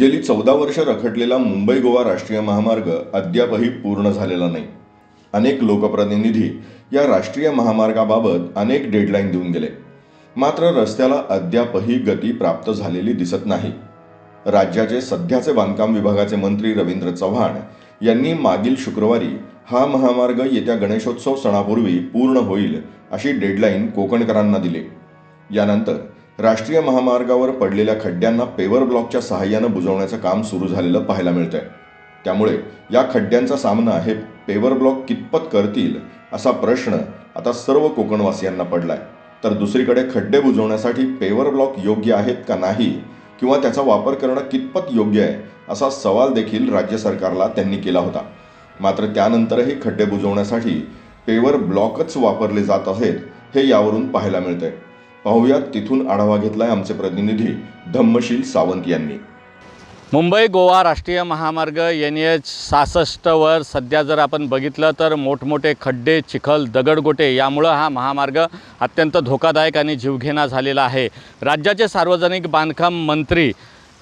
गेली चौदा वर्ष रखडलेला मुंबई गोवा राष्ट्रीय महामार्ग अद्यापही पूर्ण झालेला नाही. अनेक लोकप्रतिनिधी या राष्ट्रीय महामार्गाबाबत अनेक डेडलाईन देऊन गेले. मात्र रस्त्याला अद्यापही गती प्राप्त झालेली दिसत नाही. राज्याचे सध्याचे बांधकाम विभागाचे मंत्री रवींद्र चव्हाण यांनी मागील शुक्रवारी हा महामार्ग येत्या गणेशोत्सव सणापूर्वी पूर्ण होईल अशी डेडलाईन कोकणकरांना दिली. यानंतर राष्ट्रीय महामार्गावर पडलेल्या खड्ड्यांना पेवर ब्लॉकच्या सहाय्यानं बुजवण्याचं काम सुरू झालेलं पाहायला मिळतंय. त्यामुळे या खड्ड्यांचा सामना हे पेवर ब्लॉक कितपत करतील असा प्रश्न आता सर्व कोकणवासियांना पडलाय. तर दुसरीकडे खड्डे बुजवण्यासाठी पेवर ब्लॉक योग्य आहेत का नाही किंवा त्याचा वापर करणं कितपत योग्य आहे असा सवाल देखील राज्य सरकारला त्यांनी केला होता. मात्र त्यानंतरही खड्डे बुजवण्यासाठी पेवर ब्लॉकच वापरले जात आहेत हे यावरून पाहायला मिळतंय. पाहुयात तिथून आढावा घेतलाय आमचे प्रतिनिधी धम्मशील सावंत यांनी. मुंबई गोवा राष्ट्रीय महामार्ग एन एच सहासष्टवर सध्या जर आपण बघितलं तर मोठमोठे खड्डे चिखल दगडगोटे यामुळं हा महामार्ग अत्यंत धोकादायक आणि जीवघेणा झालेला आहे. राज्याचे सार्वजनिक बांधकाम मंत्री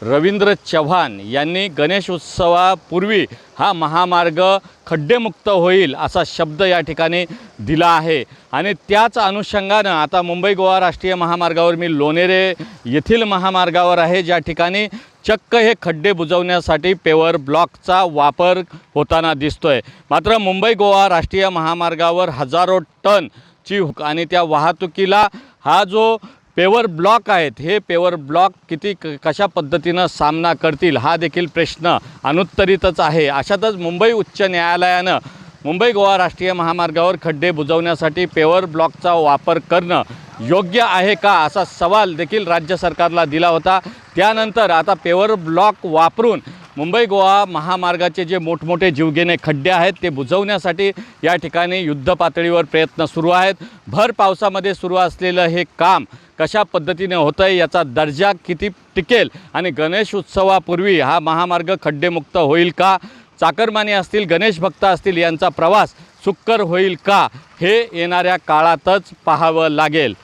रवींद्र चव्हाण यांनी गणेश उत्सवापूर्वी हा महामार्ग खड्डेमुक्त होईल असा शब्द या ठिकाणी दिला आहे. आणि त्याच अनुषंगानं आता मुंबई गोवा राष्ट्रीय महामार्गावर मी लोणेरे येथील महामार्गावर आहे ज्या ठिकाणी चक्क हे खड्डे बुजवण्यासाठी पेवर ब्लॉकचा वापर होताना दिसतोय. मात्र मुंबई गोवा राष्ट्रीय महामार्गावर हजारो टनची हुक आणि त्या वाहतुकीला हा जो पेवर ब्लॉक आहेत. हे पेवर ब्लॉक किती क कशा पद्धतीनं सामना करतील? हा देखील प्रश्न अनुत्तरितच आहे. अशातच मुंबई उच्च न्यायालयानं मुंबई गोवा राष्ट्रीय महामार्गावर खड्डे बुजवण्यासाठी पेवर ब्लॉकचा वापर करणं योग्य आहे का असा सवाल देखील राज्य सरकारला दिला होता. त्यानंतर आता पेवर ब्लॉक वापरून मुंबई गोवा महामार्गाचे जे मोठमोठे जीवघेणे खड्डे आहेत ते बुजवण्यासाठी या ठिकाणी युद्ध पातळीवर प्रयत्न सुरू आहेत. भर पावसामध्ये सुरू असलेलं हे काम कशा पद्धतीने होतं आहे याचा दर्जा किती टिकेल? आणि गणेश उत्सवापूर्वी हा महामार्ग खड्डेमुक्त होईल का? चाकरमानी असतील गणेश भक्त असतील यांचा प्रवास सुक्कर होईल का? हे येणाऱ्या काळातच पाहावं लागेल.